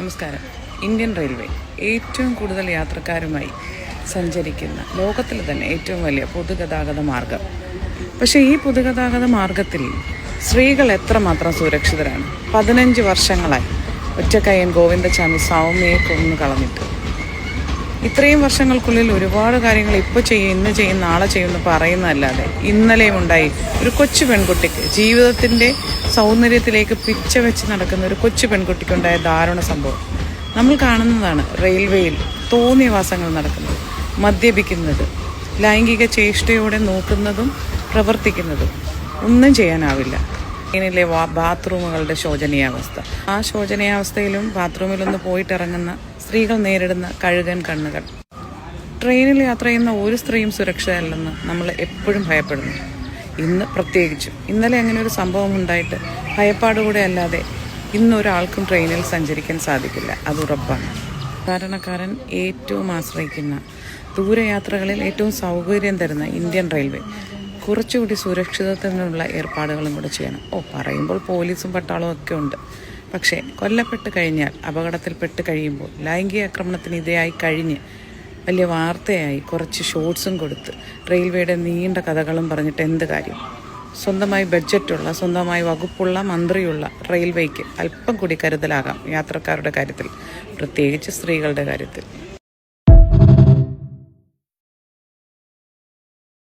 നമസ്കാരം. Indian railway ഏറ്റവും കൂടുതൽ യാത്രക്കാരുമായി സഞ്ചരിക്കുന്ന ലോകത്തിൽ തന്നെ ഏറ്റവും വലിയ പൊതുഗതാഗത മാർഗം. പക്ഷേ ഈ പൊതുഗതാഗത മാർഗത്തിൽ സ്ത്രീകൾ എത്രമാത്രം സുരക്ഷിതരാണ്? പതിനഞ്ച് വർഷങ്ങളായി ഒറ്റക്കയ്യൻ ഗോവിന്ദസ്വാമി സൗമ്യയെ കൊന്നു കളഞ്ഞിട്ട്. ഇത്രയും വർഷങ്ങൾക്കുള്ളിൽ ഒരുപാട് കാര്യങ്ങൾ ഇപ്പോൾ ചെയ്യും ഇന്ന് ചെയ്യും നാളെ ചെയ്യുമെന്ന് പറയുന്നതല്ലാതെ ഇന്നലെയും ഉണ്ടായി. ഒരു കൊച്ചു പെൺകുട്ടിക്ക് ജീവിതത്തിന്റെ സൗന്ദര്യത്തിലേക്ക് പിച്ച വെച്ച് നടക്കുന്ന ഒരു കൊച്ചു പെൺകുട്ടിക്കുണ്ടായ ദാരുണ സംഭവം. നമ്മൾ കാണുന്നതാണ് റെയിൽവേയിൽ തോന്നിയവാസങ്ങൾ നടക്കുന്നത് മദ്യപിക്കുന്നത് ലൈംഗിക ചേഷ്ടയോടെ നോക്കുന്നതും പ്രവർത്തിക്കുന്നതും. ഒന്നും ചെയ്യാനാവില്ല. വാ- ബാത്റൂമുകളുടെ ശോചനീയാവസ്ഥ. ആ ശോചനീയാവസ്ഥയിലും ബാത്റൂമിലൊന്ന് പോയിട്ടിറങ്ങുന്ന സ്ത്രീകൾ നേരിടുന്ന കഴുകൻ കണ്ണുകൾ. ട്രെയിനിൽ യാത്ര ചെയ്യുന്ന ഒരു സ്ത്രീയും സുരക്ഷയല്ലെന്ന് നമ്മൾ എപ്പോഴും ഭയപ്പെടുന്നു. ഇന്ന് പ്രത്യേകിച്ചും. ഇന്നലെ അങ്ങനെ ഒരു സംഭവം ഉണ്ടായിട്ട് ഭയപ്പാടുകൂടെ അല്ലാതെ ഇന്നൊരാൾക്കും ട്രെയിനിൽ സഞ്ചരിക്കാൻ സാധിക്കില്ല. അത് ഉറപ്പാണ്. കാരണക്കാരൻ ഏറ്റവും ആശ്രയിക്കുന്ന ദൂരയാത്രകളിൽ ഏറ്റവും സൗകര്യം തരുന്ന ഇന്ത്യൻ റെയിൽവേ. കുറച്ചുകൂടി സുരക്ഷിതത്വത്തിനുള്ള ഏർപ്പാടുകളും കൂടെ ചെയ്യണം. ഓ പറയുമ്പോൾ പോലീസും പട്ടാളവും ഒക്കെ ഉണ്ട്. പക്ഷേ കൊല്ലപ്പെട്ട് കഴിഞ്ഞാൽ അപകടത്തിൽപ്പെട്ട് കഴിയുമ്പോൾ ലൈംഗിക ആക്രമണത്തിന് ഇതയായി കഴിഞ്ഞ് വലിയ വാർത്തയായി കുറച്ച് ഷോർട്സും കൊടുത്ത് റെയിൽവേയുടെ നീണ്ട കഥകളും പറഞ്ഞിട്ട് എന്ത് കാര്യം? സ്വന്തമായി ബഡ്ജറ്റുള്ള സ്വന്തമായി വകുപ്പുള്ള മന്ത്രിയുള്ള റെയിൽവേക്ക് അല്പം കൂടി കരുതലാകാം യാത്രക്കാരുടെ കാര്യത്തിൽ പ്രത്യേകിച്ച് സ്ത്രീകളുടെ കാര്യത്തിൽ.